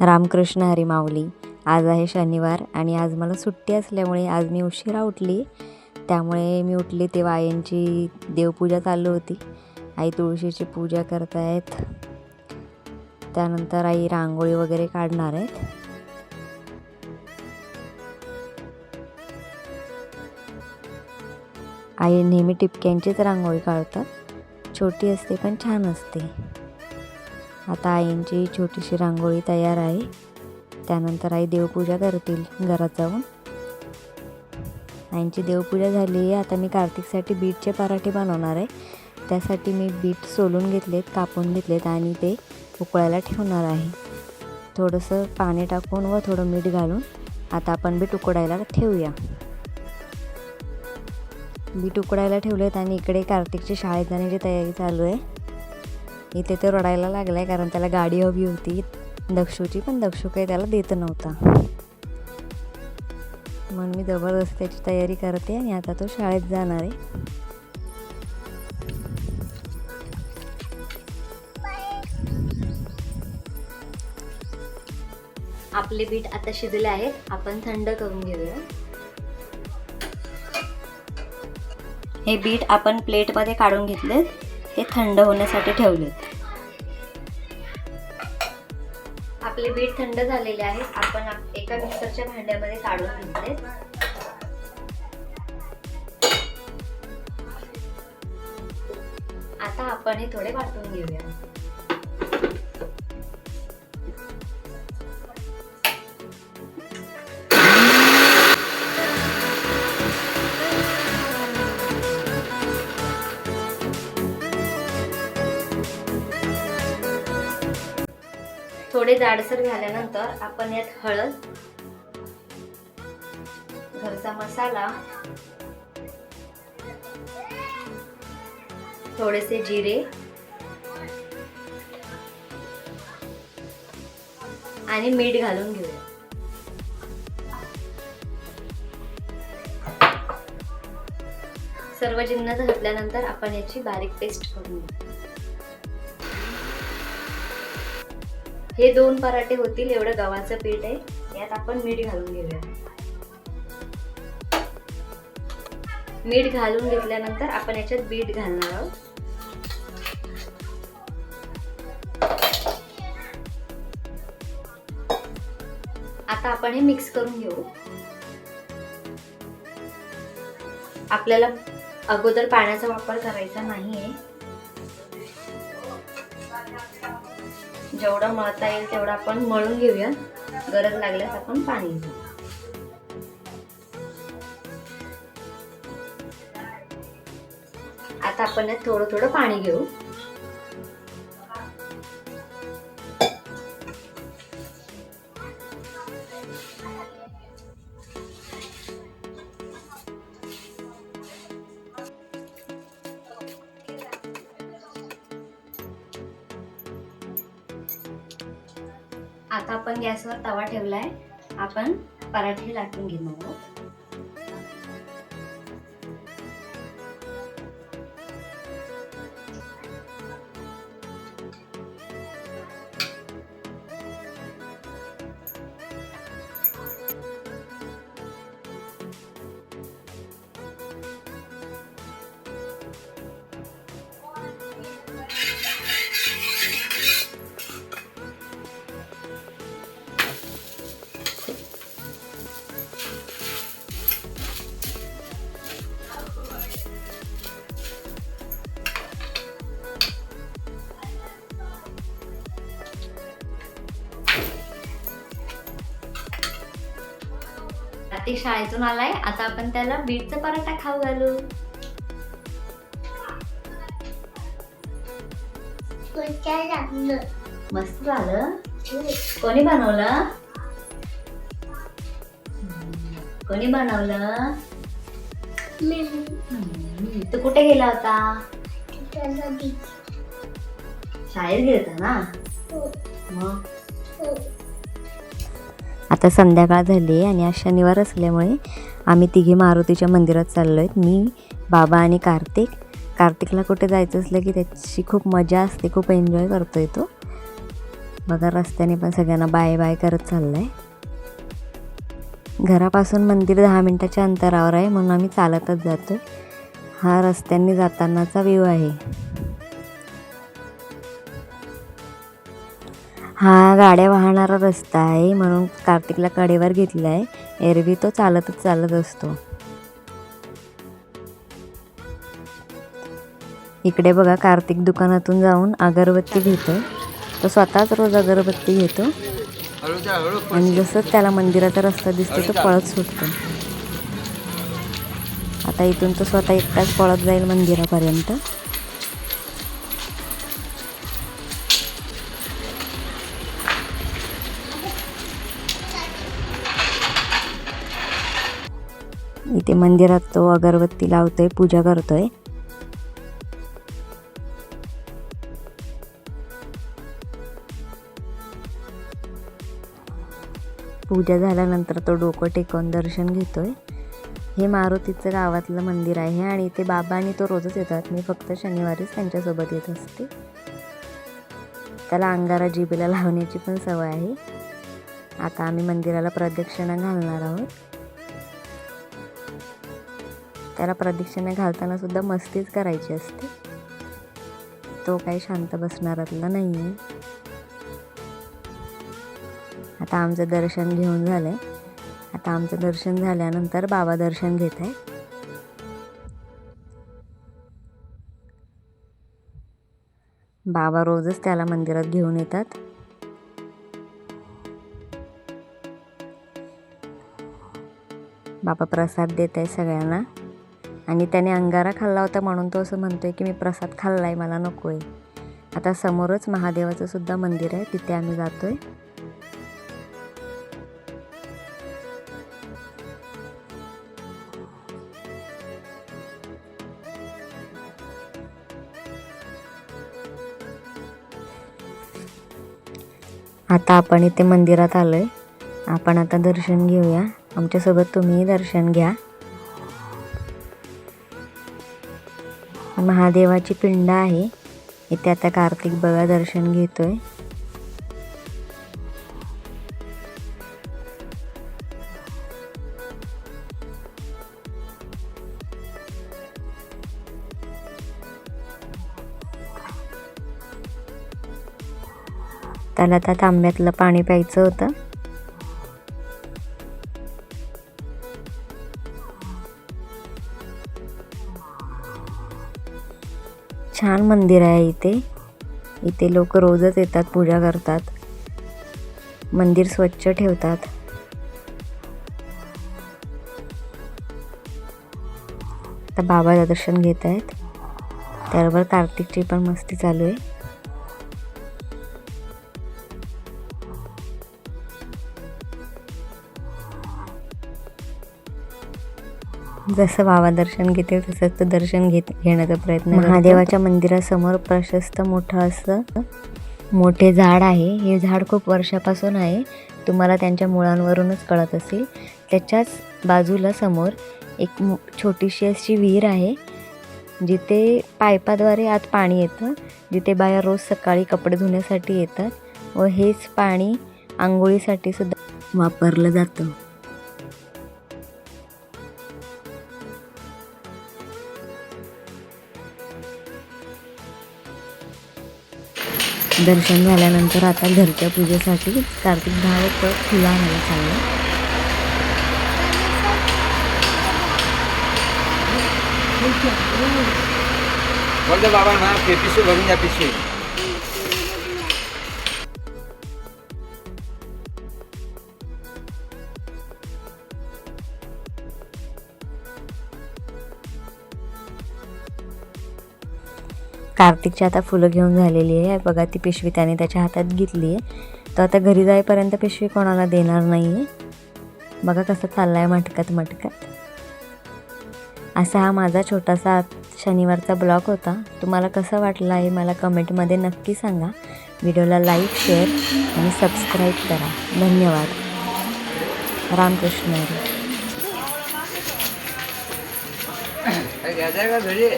रामकृष्ण हरी माऊली आज आहे शनिवार आणि आज मला सुट्टी असल्यामुळे आज मी उशिरा उठली. त्यामुळे मी उठली तेव्हा आईंची देवपूजा चालू होती. आई तुळशीची पूजा करतायत. त्यानंतर आई रांगोळी वगैरे काढणार आहेत. आई नेहमी टिपक्यांचीच रांगोळी काढतात. छोटी असते पण छान असते. आता आईंची छोटीशी रांगोळी तयार आहे. त्यानंतर आई देवपूजा करतील घरात जाऊन. आईंची देवपूजा झाली आहे. आता मी कार्तिकसाठी बीटचे पराठे बनवणार आहे. त्यासाठी मी बीट सोलून घेतलेत कापून घेतलेत आणि ते उकळायला ठेवणार आहे. थोडंसं पाणी टाकून व थोडं मीठ घालून आता आपण बीट उकडायला ठेवूया. बीट उकडायला ठेवलेत आणि इकडे कार्तिकची शाळेत जाण्याची तयारी चालू आहे. इथे तो रडायला लागला आहे कारण त्याला गाडी हवी होती. दक्षूची पण दक्षू काही त्याला देत नव्हता. म्हणून मी जबरदस्त त्याची तयारी करते आणि आता तो शाळेत जाणार आहे. आपले बीट आता शिजले आहेत. आपण थंड करून घेऊया. हे बीट आपण प्लेटमध्ये काढून घेतलेत. हे थंड होण्यासाठी ठेवलेत आपले बीट थंड झालेले आहेत. आपण एका मिक्सरच्या भांड्यामध्ये काढून घेतले. आता आपण हे थोडे वाटून घेऊया. थोडे जाडसर झाल्यानंतर आपण यात हळद घरचा मसाला थोडेसे जिरे आणि मीठ घालून घेऊया. सर्व जिन्नस घातल्यानंतर आपण याची बारीक पेस्ट करून घेऊ. हे दोन पराठे होतील एवढं गव्हाचं पीठ आहे. यात आपण मीठ घालून घेऊया. मीठ घालून घेतल्यानंतर आपण याच्यात बीट घालणार आहोत. आता आपण हे मिक्स करून घेऊ. आपल्याला अगोदर पाण्याचा वापर करायचा नाहीये. जेवढं मळता येईल तेवढं आपण मळून घेऊया. गरज लागल्यास आपण पाणी घेऊ आता आपण यात थोडं थोडं पाणी घेऊ. आता आपण गॅसवर तवा ठेवलाय. आपण पराठे लाटून घेणार आहोत कार्तिक शाळेतून आलाय आता आपण त्याला बीटचा पराठा खाऊ घालू. मस्त झालं. कोणी बनवलं? कोणी बनवलं? तू कुठे गेला होता? शाळेत गेलता ना? मग? आता संध्याकाळ झाली आहे आणि आज शनिवार असल्यामुळे आम्ही तिघे मारुतीच्या मंदिरात चाललो आहेत मी बाबा आणि कार्तिक. कार्तिकला कुठे जायचं असलं की त्याची खूप मजा असते खूप एन्जॉय करतोय तो. बघा रस्त्याने पण सगळ्यांना बाय बाय करत चाललंय. घरापासून मंदिर दहा मिनटाच्या अंतरावर आहे म्हणून आम्ही चालतच जातो हा रस्त्यांनी जातानाचा व्ह्यू आहे. हा गाड्या वाहणारा रस्ता आहे म्हणून कार्तिकला कडेवर घेतला आहे एरवी तो चालतच चालत असतो. इकडे बघा कार्तिक दुकानातून जाऊन अगरबत्ती घेतो तो स्वतःच रोज अगरबत्ती घेतो. आणि जसं त्याला मंदिराचा रस्ता दिसतो तो पळत सुटतो. आता इथून तो स्वतः एकटाच पळत जाईल मंदिरापर्यंत. इथे मंदिरात तो अगरबत्ती लावतोय पूजा करतोय. पूजा झाल्यानंतर तो डोकं टेकवून दर्शन घेतोय. हे मारुतीचं गावातलं मंदिर आहे आणि इथे बाबा आणि तो रोजच येतात. मी फक्त शनिवारीच त्यांच्यासोबत येत असते. त्याला अंगारा जिबेला लावण्याची पण सवय आहे. आता आम्ही मंदिराला प्रदक्षिणा घालणार आहोत. त्याला प्रदक्षिणा घालताना सुद्धा मस्तीच करायची असते. तो काही शांत बसणारातला नाही आहे आता आमचं दर्शन घेऊन झालंय. आता आमचं दर्शन झाल्यानंतर बाबा दर्शन घेत आहे बाबा रोजच त्याला मंदिरात घेऊन येतात. बाबा प्रसाद देत आहे सगळ्यांना. आणि त्याने अंगारा खाल्ला होता म्हणून तो असं म्हणतो आहे की मी प्रसाद खाल्ला आहे मला नको आहे आता समोरच महादेवाचं सुद्धा मंदिर आहे तिथे आम्ही जातो आहे आता आपण इथे मंदिरात आलो आहे आपण आता दर्शन घेऊया. आमच्यासोबत तुम्हीही दर्शन घ्या. महादेवाची पिंड आहे. इथे आता कार्तिक बघा दर्शन घेतोय. त्याला त्या तांब्यातलं पाणी प्यायचं होतं. छान मंदिर आहे इथे. इथे लोक रोजच येतात पूजा करतात. मंदिर स्वच्छ ठेवतात. आता बाबाचं दर्शन घेत आहेत. त्याबरोबर कार्तिकची पण मस्ती चालू आहे. जसं बाबा दर्शन घेते तसंच तो दर्शन घेत घेण्याचा प्रयत्न महादेवाच्या मंदिरासमोर प्रशस्त मोठं असं मोठे झाड आहे. हे झाड खूप वर्षापासून आहे. तुम्हाला त्यांच्या मुळांवरूनच कळत असेल. त्याच्याच बाजूला समोर एक मो- छोटीशी अशी विहीर आहे जिथे पायपाद्वारे आत पाणी येतं जिथे बाया रोज सकाळी कपडे धुण्यासाठी येतात व हेच पाणी आंघोळीसाठी सुद्धा वापरलं जातं. दर्शन झाल्यानंतर आता घरच्या पूजेसाठी कार्तिक भाव फुलं आणायला चाललं बोल बाबा ना पे पिशवी भरून द्या पिशवी कार्तिकची आता फुलं घेऊन झालेली आहे. बघा ती पिशवी त्याने त्याच्या हातात घेतली आहे. तो आता घरी जाईपर्यंत पिशवी कोणाला देणार नाही आहे बघा कसं चाललं आहे मटकत मटकत. असा हा माझा छोटासा शनिवारचा ब्लॉग होता. तुम्हाला कसं वाटलं आहे मला कमेंटमध्ये नक्की सांगा. व्हिडिओला लाईक शेअर आणि सबस्क्राईब करा. धन्यवाद. रामकृष्ण. हरी.